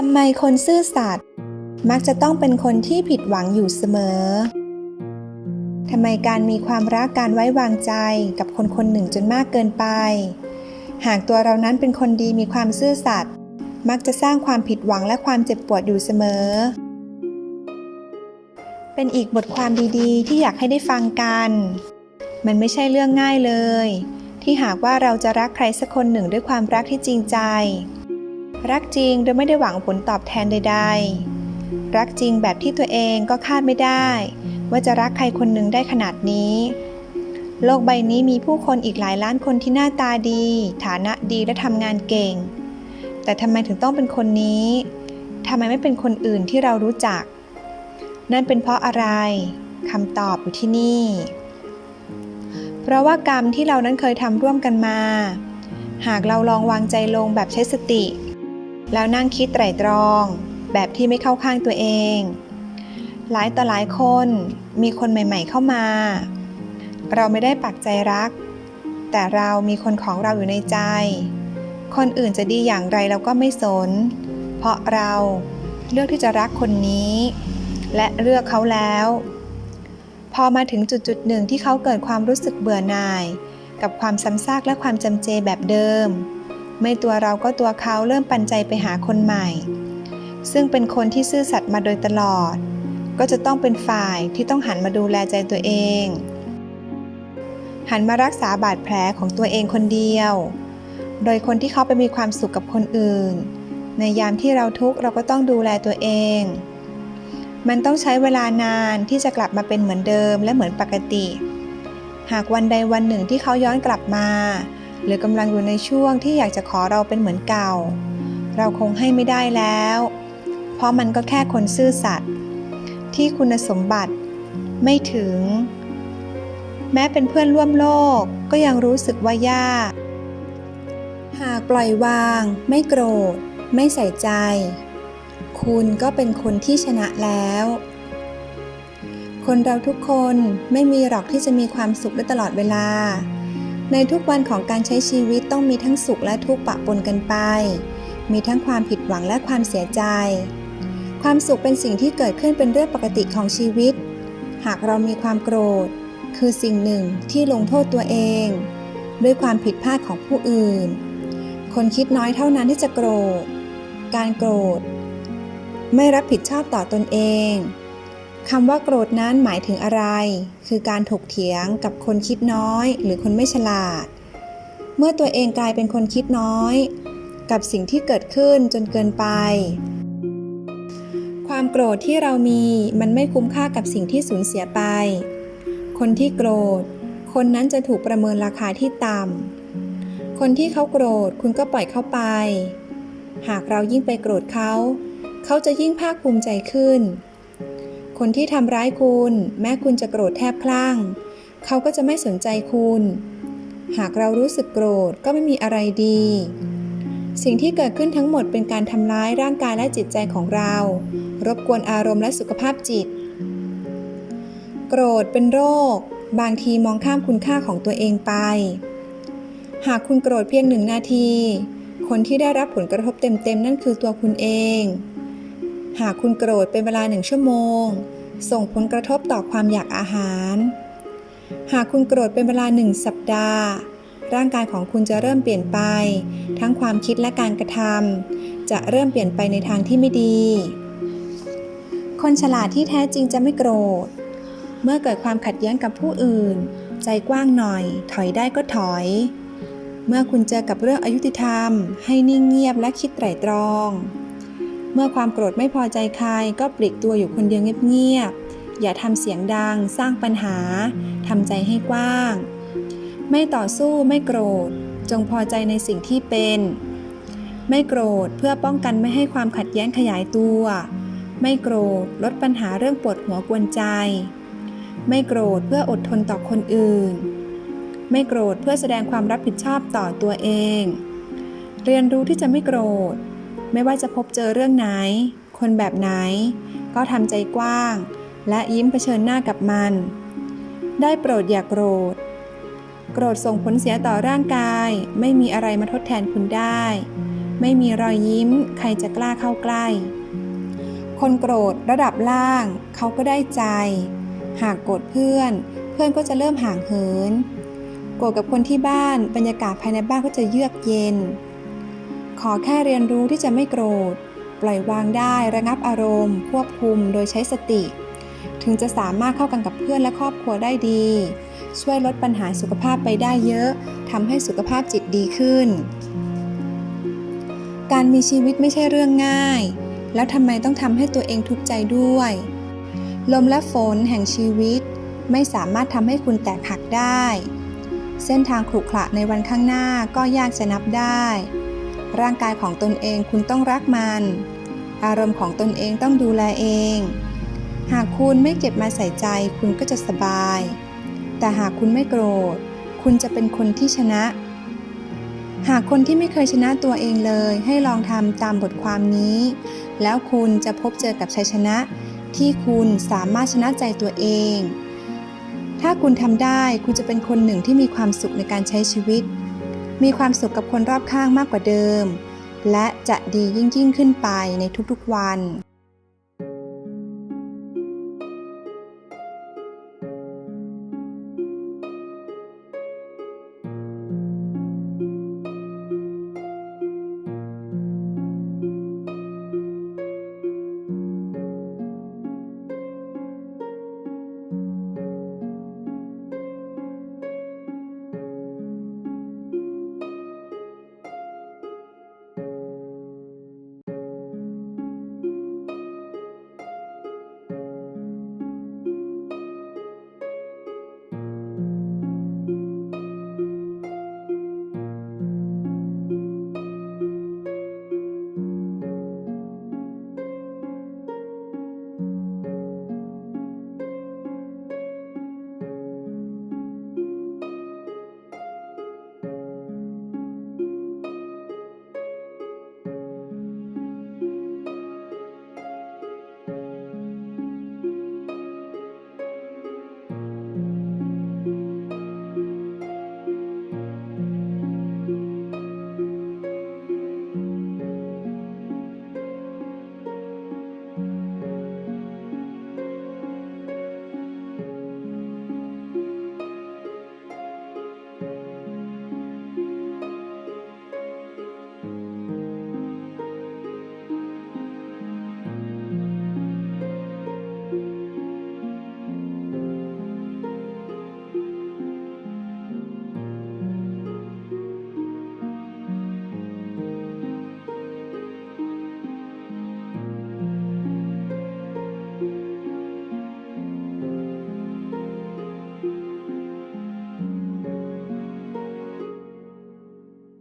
ทำไมคนซื่อสัตย์มักจะต้องเป็นคนที่ผิดหวังอยู่เสมอ ทำไมการมีความรักการไว้วางใจกับคนคนหนึ่งจนมากเกินไป หากตัวเรานั้นเป็นคนดีมีความซื่อสัตย์มักจะสร้างความผิดหวังและความเจ็บปวดอยู่เสมอ เป็นอีกบทความดีๆ ที่อยากให้ได้ฟังกัน มันไม่ใช่เรื่องง่ายเลย ที่หากว่าเราจะรักใครสักคนหนึ่งด้วยความรักที่จริงใจ รักจริงโดยไม่ได้หวังผลตอบแทนใด ๆ รักจริงแบบที่ตัวเองก็คาดไม่ได้ ว่าจะรักใครคนหนึ่งได้ขนาดนี้ โลกใบนี้มีผู้คนอีกหลายล้านคนที่หน้าตาดี ฐานะดีและทำงานเก่ง แต่ทำไมถึงต้องเป็นคนนี้ทำไมไม่เป็นคนอื่นที่เรารู้จัก นั่นเป็นเพราะอะไรคำตอบอยู่ที่นี่ เพราะว่ากรรมที่เรานั้นเคยทำร่วมกันมา หากเราลองวางใจลงแบบใช้สติ แล้วนั่งคิดไตร่ตรอง แบบที่ไม่เข้าข้างตัวเอง หลายต่อหลายคนมีคนใหม่ ๆ เข้ามา เราไม่ได้ปักใจรัก แต่เรามีคนของเราอยู่ในใจ คนอื่นจะดีอย่างไรเราก็ไม่สน เพราะเราเลือกที่จะรักคนนี้ และเลือกเขาแล้ว พอมาถึงจุดจุดหนึ่งที่เขาเกิดความรู้สึกเบื่อหน่าย กับความซ้ำซากและความจำเจแบบเดิม ไม่ตัวเราก็ตัวเขาเริ่มปันใจไปหาคนใหม่ ซึ่งเป็นคนที่ซื่อสัตย์มาโดยตลอด ก็จะต้องเป็นฝ่ายที่ต้องหันมาดูแลใจตัวเอง หันมารักษาบาดแผลของตัวเองคนเดียว โดยคนที่เขาไปมีความสุขกับคนอื่น ในยามที่เราทุกข์เราก็ต้องดูแลตัวเอง มันต้องใช้เวลานานที่จะกลับมาเป็นเหมือนเดิมและเหมือนปกติ หากวันใดวันหนึ่งที่เขาย้อนกลับมา หรือกำลังอยู่ในช่วงที่อยากจะขอเราเป็นเหมือนเก่า เราคงให้ไม่ได้แล้ว เพราะมันก็แค่คนซื่อสัตย์ที่คุณสมบัติไม่ถึง แม้เป็นเพื่อนร่วมโลกก็ยังรู้สึกว่ายาก หากปล่อยวาง ไม่โกรธ ไม่ใส่ใจ คุณก็เป็นคนที่ชนะแล้ว คนเราทุกคนไม่มีหรอกที่จะมีความสุขได้ตลอดเวลา ในทุกวันของการใช้ชีวิตต้องมีทั้งสุขและทุกข์ปะปนกันไป มีทั้งความผิดหวังและความเสียใจ ความสุขเป็นสิ่งที่เกิดขึ้นเป็นเรื่องปกติของชีวิต หากเรามีความโกรธ คือสิ่งหนึ่งที่ลงโทษตัวเอง ด้วยความผิดพลาดของผู้อื่น คนคิดน้อยเท่านั้นที่จะโกรธ การโกรธ ไม่รับผิดชอบต่อตนเอง คำว่าโกรธนั้นหมายถึงอะไร คือการถกเถียงกับคนคิดน้อย หรือคนไม่ฉลาด เมื่อตัวเองกลายเป็นคนคิดน้อย กับสิ่งที่เกิดขึ้นจนเกินไป ความโกรธที่เรามีมันไม่คุ้มค่ากับสิ่งที่สูญเสียไป คนที่โกรธ คนนั้นจะถูกประเมินราคาที่ต่ำ คนที่เขาโกรธคุณก็ปล่อยเขาไป หากเรายิ่งไปโกรธเขา เขาจะยิ่งภาคภูมิใจขึ้น คนที่ทำร้ายคุณ แม้คุณจะโกรธแทบคลั่ง เขาก็จะไม่สนใจคุณ หากเรารู้สึกโกรธก็ไม่มีอะไรดี สิ่งที่เกิดขึ้นทั้งหมดเป็นการทำร้ายร่างกายและจิตใจของเรา รบกวนอารมณ์และสุขภาพจิต โกรธเป็นโรค บางทีมองข้ามคุณค่าของตัวเองไป หากคุณโกรธเพียงหนึ่งนาที คนที่ได้รับผลกระทบเต็มๆนั่นคือตัวคุณเอง หากคุณโกรธเป็นเวลาหนึ่งชั่วโมง ส่งผลกระทบต่อความอยากอาหาร หากคุณโกรธเป็นเวลาหนึ่งสัปดาห์ ร่างกายของคุณจะเริ่มเปลี่ยนไป ทั้งความคิดและการกระทำจะเริ่มเปลี่ยนไปในทางที่ไม่ดี คนฉลาดที่แท้จริงจะไม่โกรธ เมื่อเกิดความขัดแย้งกับผู้อื่น ใจกว้างหน่อย ถอยได้ก็ถอย เมื่อคุณเจอกับเรื่องอายุติธรรม ให้นิ่งเงียบและคิดไตร่ตรอง เมื่อความโกรธไม่พอใจใครก็ปลีกตัวอยู่คนเดียวเงียบๆ อย่าทำเสียงดัง สร้างปัญหา ทำใจให้กว้าง ไม่ต่อสู้ไม่โกรธ จงพอใจในสิ่งที่เป็น ไม่โกรธเพื่อป้องกันไม่ให้ความขัดแย้งขยายตัว ไม่โกรธลดปัญหาเรื่องปวดหัวกวนใจ ไม่โกรธเพื่ออดทนต่อคนอื่น ไม่โกรธเพื่อแสดงความรับผิดชอบต่อตัวเอง เรียนรู้ที่จะไม่โกรธ ไม่ว่าจะพบเจอเรื่องไหน คนแบบไหน ก็ทำใจกว้าง และยิ้มเผชิญหน้ากับมัน ได้โปรดอย่ากโกรธ โกรธส่งผลเสียต่อร่างกาย ไม่มีอะไรมาทดแทนคุณได้ ไม่มีรอยยิ้ม ใครจะกล้าเข้าใกล้ คนโกรธระดับล่าง เขาก็ได้ใจ หากโกรธเพื่อน เพื่อนก็จะเริ่มห่างเหิน โกรธกับคนที่บ้าน บรรยากาศภายในบ้านก็จะเยือกเย็น ขอแค่เรียนรู้ที่จะไม่โกรธ ปล่อยวางได้ระงับอารมณ์ ควบคุมโดยใช้สติ ถึงจะสามารถเข้ากันกับเพื่อนและครอบครัวได้ดี ช่วยลดปัญหาสุขภาพไปได้เยอะทำให้สุขภาพจิตดีขึ้น การมีชีวิตไม่ใช่เรื่องง่าย แล้วทำไมต้องทำให้ตัวเองทุกข์ใจด้วย ลมและฝนแห่งชีวิต ไม่สามารถทำให้คุณแตกหักได้ เส้นทางขรุขระในวันข้างหน้าก็ยากจะนับได้ ร่างกายของตนเองคุณต้องรักมัน อารมณ์ของตนเองต้องดูแลเอง หากคุณไม่เก็บมาใส่ใจคุณก็จะสบาย แต่หากคุณไม่โกรธ คุณจะเป็นคนที่ชนะ หากคนที่ไม่เคยชนะตัวเองเลยให้ลองทำตามบทความนี้ แล้วคุณจะพบเจอกับชัยชนะ ที่คุณสามารถชนะใจตัวเอง ถ้าคุณทำได้คุณจะเป็นคนหนึ่งที่มีความสุขในการใช้ชีวิต มีความสุขกับคนรอบข้างมากกว่าเดิม และจะดียิ่งยิ่งขึ้นไปในทุกๆวัน